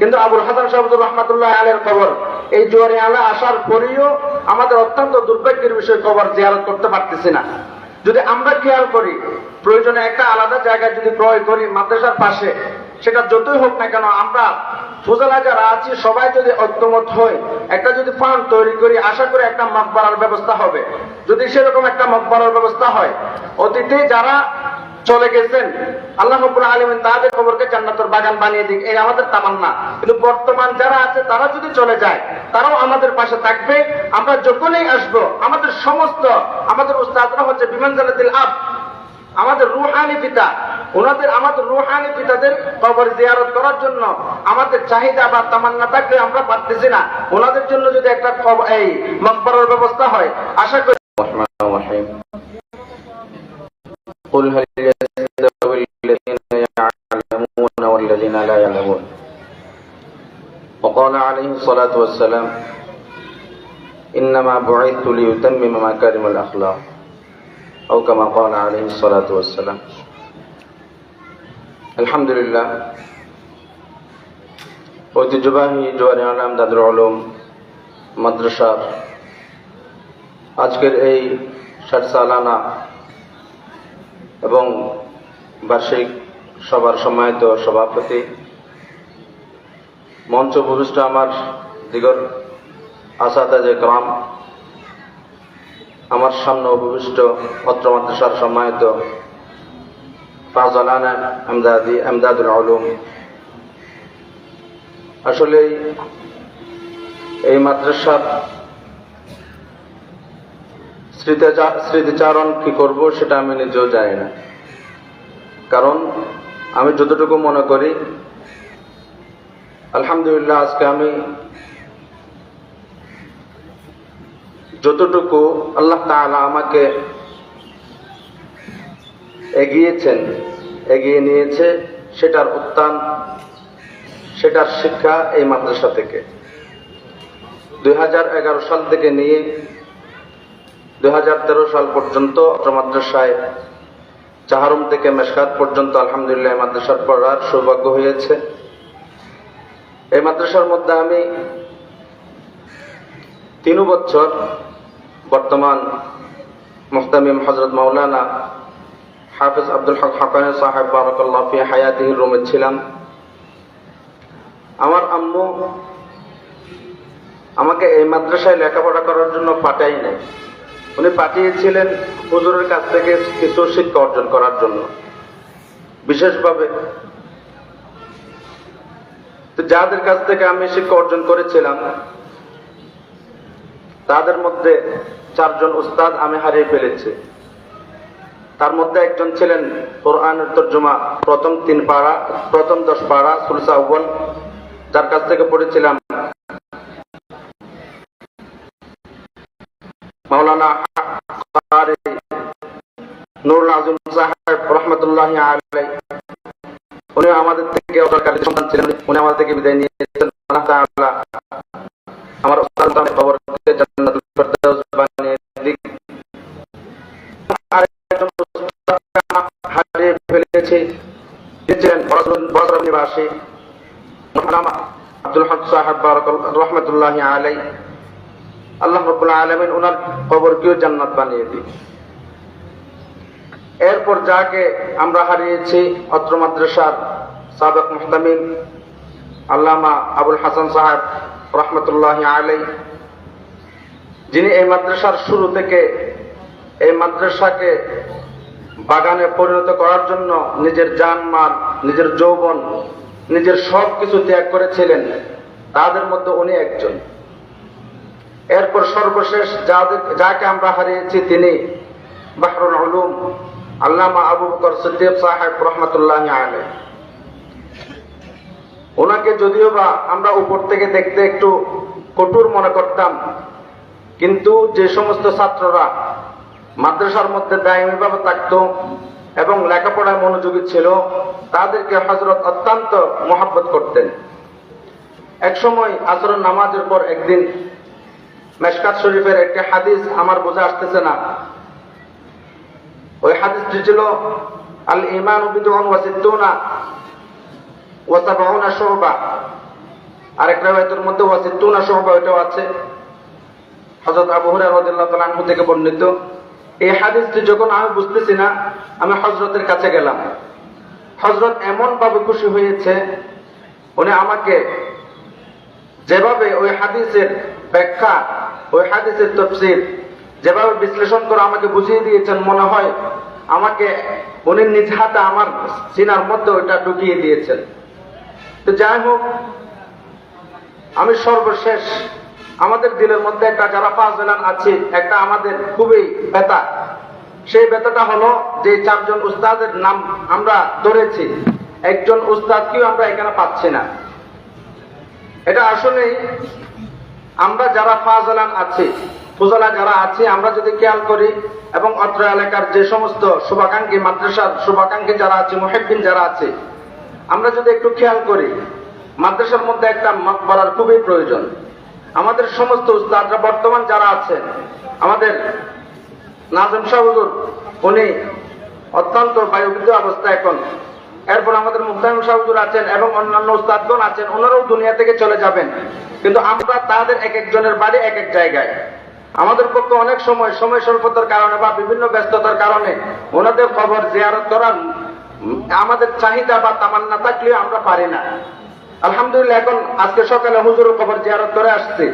কিন্তু আবুল হাসান সাহেবুর রহমাতুল্লাহ আলের খবর, এই জোয়ারে আলা আসার পরেও আমাদের অত্যন্ত দুর্ভাগ্যের বিষয় খবর জিয়ারত করতে পারতেছি না। যদি আমরা খেয়াল করি, প্রয়োজনে একটা আলাদা জায়গায় যদি ক্রয় করি মাদ্রাসার পাশে, সেটা যতই হোক না কেন আমরা ফুজালা যারা আছি, সবাই যদি ঐক্যমত হয় একটা যদি ফান্ড তৈরি করি, আশা করি একটা মকবরার ব্যবস্থা হবে। যদি সেরকম একটা মকবরার ব্যবস্থা হয়, অতীতে যারা চলে গেছেন। আল্লাহ রবুল আলমিন তাদের খবরকে জান্নাতের বাগান বানিয়ে দিক এই আমাদের তামান্না। কিন্তু বর্তমান যারা আছে, তারা যদি চলে যায়, তারাও আমাদের পাশে থাকবে। আমরা যখনই আসব, আমাদের সমস্ত, আমাদের উস্তাদরা হচ্ছে বিমান জানাতিল আপ আমাদের রুহানি পিতা, ওনাদের, আমাদের রুহানি পিতাদের কবর জিয়ারত করার জন্য আমাদের চাহিদা বা তামান্না থাকলে আমরা পারতেছি না। ওনাদের জন্য যদি একটা এই মকবরের ব্যবস্থা হয়, আশা করি قل هل يستوي الذين يعلمون والذين لا يعلمون وقال عليه الصلاة والسلام إنما بعثت ليتمم مكارم الأخلاق أو كما قال عليه الصلاة والسلام الحمد لله ঐতিহ্যবাহী জোয়ারি আলম দাদুল আলম মাদ্রাসার আজকের এই ষাট সালানা এবং বার্ষিক সবার সম্মানিত সভাপতি, মঞ্চ ভূমিষ্ঠ আমার দিগর আসাদাজে গ্রাম আমার সামনে উপবিষ্ট পত্র মাদ্রাসার সম্মানিত ফাজালানা আমদাদি, আমদাদুল আলম। আসলে এই মাদ্রাসার স্মৃতিচারণ কি করব সেটা আমি নিজেও জানি না। কারণ আমি যতটুকু মনে করি, আলহামদুলিল্লাহ আজকে আমি যতটুকু আল্লাহ তালা আমাকে এগিয়েছেন, এগিয়ে নিয়েছে, সেটার উত্থান, সেটার শিক্ষা এই মাদ্রাসা থেকে। দুই হাজার এগারো সাল থেকে নিয়ে দু হাজার তেরো সাল পর্যন্ত মাদ্রাসায় চাহারুম থেকে মেশকাত পর্যন্ত আলহামদুলিল্লাহ মাদ্রাসার পড়ার সৌভাগ্য হয়েছে। এই মাদ্রাসার মধ্যে আমি তিন বছর বর্তমান মুহতামিম হজরত মাওলানা হাফিজ আব্দুল হক হাকানি সাহেব বারাকাল্লাহ ফি হায়াতিহির রুমে ছিলাম। আমার আম্মু আমাকে এই মাদ্রাসায় লেখাপড়া করার জন্য পাঠাই নাই। উনি পাঠিয়েছিলেন হুজুরের কাছ থেকে কিছু শিক্ষা অর্জন করার জন্য। বিশেষভাবে যাদের কাছ থেকে আমি শিক্ষা অর্জন করেছিলাম, তাদের মধ্যে চারজন উস্তাদ আমি হারিয়ে ফেলেছি। তার মধ্যে একজন ছিলেন কোরআনের তর্জমা, প্রথম তিন পাড়া প্রথম দশ পাড়া সুলসা আউ্বল যার কাছ থেকে পড়েছিলাম মাওলানা নুরুল আজম সাহেব রহমতুল্লাহ আলাই উনি আমাদের থেকে অদরকারী সন্তান ছিলেন। উনি আমাদের থেকে বিদায় নিয়েছেন। আল্লাহ তাআলা আমার ওস্তাদ জান্নাতুল ফেরদাউস বানিয়ে দিক। আরেকজন হারিয়ে ফেলেছি। ছিলেন নিবাসী। আব্দুল হক সাহেব রহমতুল্লাহ আলাই আল্লাহ আলমিন ওনার কবরকেও জান্নাত বানিয়ে দিই এরপর যাকে আমরা হারিয়েছি অত্র মাদ্রাসার সাবেক মুহতামিম আল্লামা আবুল হাসান সাহেব রহমতুল্লাহ আলাই যিনি এই মাদ্রাসার শুরু থেকে এই মাদ্রাসাকে বাগানে পরিণত করার জন্য নিজের জান মাল নিজের যৌবন, নিজের সব কিছু ত্যাগ করেছিলেন, তাদের মধ্যে উনি একজন। এরপর সর্বশেষ যাদের যাকে আমরা হারিয়েছি তিনি বাহরুল উলুম, আল্লামা আবু বকর সিদ্দিক সাহেব রহমতুল্লাহ আলাই ওনাকে যদিও বা আমরা উপর থেকে দেখতে একটু কঠোর মনে করতাম, কিন্তু যে সমস্ত ছাত্ররা মাদ্রাসার মধ্যে দায়মীভাবে থাকতো এবং লেখাপড়ায় মনোযোগী ছিল, তাদেরকে হজরত অত্যন্ত মহাব্বত করতেন। একসময় আসর নামাজের পর একদিন মেশকাত শরীফের একটি হাদিস আমার বোঝা আসতেছে না। ওই হাদিসটি ছিল আল ইমান বিদুন ওয়া সিদ্দুনা ওয়া সাবউনা আরেক রেওয়ায়তের মধ্যেও আছে তুনা ওইটাও আছে। হজরত আবু হুরায়রা রাদিয়াল্লাহু তাআলা থেকে বর্ণিত। এই হাদিসটি যখন আমি বুঝতেছি না, আমি হজরতের কাছে গেলাম। হজরত এমন ভাবে খুশি হয়েছে, উনি আমাকে যেভাবে ওই হাদিসের ব্যাখ্যা ওই হাদিসের তফসির যেভাবে বিশ্লেষণ করে আমাকে বুঝিয়ে দিয়েছেন, মনে হয় আমাকে উনি নিজ হাতে আমার সিনার মধ্যে ওইটা ঢুকিয়ে দিয়েছেন। তো যাই হোক, আমি সর্বশেষ আমাদের দিলের মধ্যে একটা যারা ফাজলান আছে, একটা আমাদের খুবই ব্যথা। সেই ব্যথাটা হলো যে চারজন উস্তাদের নাম আমরা ধরেছি, একজন উস্তাদকেও আমরা এখানে পাচ্ছি না। এটা আসলেই আমরা যারা ফাজলান আছি, ফুজলা যারা আছি, আমরা যদি খেয়াল করি এবং অত্র এলাকার যে সমস্ত শুভাকাঙ্ক্ষী মাদ্রাসার শুভাকাঙ্ক্ষী যারা আছে, মুহেব্বিন যারা আছে, আমরা যদি একটু খেয়াল করি, মাদ্রাসার মধ্যে একটা মাকবরার খুবই প্রয়োজন। আমাদের সমস্ত উস্তাদরা বর্তমান যারা আছেন, আমাদের নাজম শাহুদুর উনি অত্যন্ত বায়ুবিদ্ধ অবস্থা এখন এরপর আমাদের মুক্তাম শাহুদুর আছেন এবং অন্যান্য উস্তাদগণ আছেন, ওনারাও দুনিয়া থেকে চলে যাবেন। কিন্তু আমরা তাদের এক একজনের বাড়ি এক এক জায়গায়। আমাদের পক্ষে অনেক সময় সময় স্বল্পতার কারণে বা বিভিন্ন ব্যস্ততার কারণে ওনাদের খবর জিয়ারত করার আমাদের চাহিদা বা তামান্না থাকলেও আমরা পারি না। আলহামদুলিল্লাহ, এখন আজকে সকালে হুজুরের খবর জিয়ারত করে আসছে।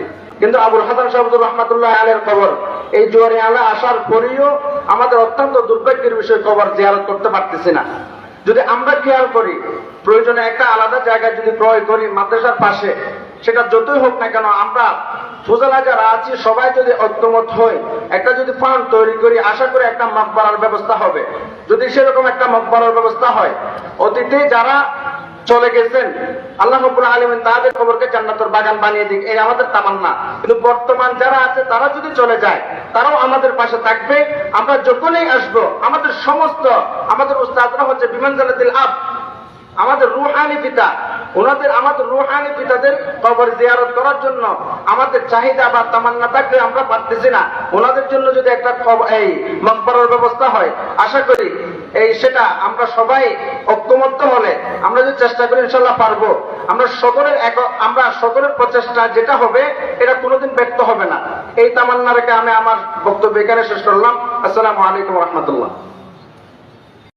কিন্তু আবুল হাসান শাহবুদুর রহমাতুল্লাহ আলের খবর, এই জোয়ারে আলা আসার পরেও আমাদের অত্যন্ত দুর্ভাগ্যের বিষয় খবর জিয়ারত করতে পারতেছি না। যদি আমরা খেয়াল করি, প্রয়োজনে একটা আলাদা জায়গায় যদি ক্রয় করি মাদ্রাসার পাশে, সেটা যতই হোক না কেন, আমরা ফুজালা যারা আছি, সবাই যদি ঐক্যমত হই, একটা যদি ফান্ড তৈরি করি, আশা করি একটা মকবরার ব্যবস্থা হবে। যদি সেরকম একটা মকবরার ব্যবস্থা হয়, অতীতে যারা চলে গেছেন। আল্লাহ রব্বুল আলমিন তাদের খবরকে জান্নাতের বাগান বানিয়ে দিক। এই আমাদের তামান্না। কিন্তু বর্তমান যারা আছে, তারা যদি চলে যায়, তারাও আমাদের পাশে থাকবে। আমরা যখনই আসব, আমাদের সমস্ত, আমাদের উস্তাদরা হচ্ছে বিমান জালাতিল আব, আমাদের রুহানি পিতা। ওনাদের, আমাদের রুহানি পিতাদের কবর জিয়ারত করার জন্য আমাদের চাহিদা বা তামান্না থাকলে আমরা পারতেছি না। ওনাদের জন্য যদি একটা এই মকবরের ব্যবস্থা হয়, আশা করি এই সেটা আমরা সবাই ঐক্যমত্য হলে আমরা যদি চেষ্টা করি ইনশাল্লাহ পারব। আমরা সকলের এক আমরা সকলের প্রচেষ্টা যেটা হবে, এটা কোনোদিন ব্যক্ত হবে না। এই তামান্না রেখে আমি আমার বক্তব্য এখানে শেষ করলাম। আসসালামু আলাইকুম রহমতুল্লাহ।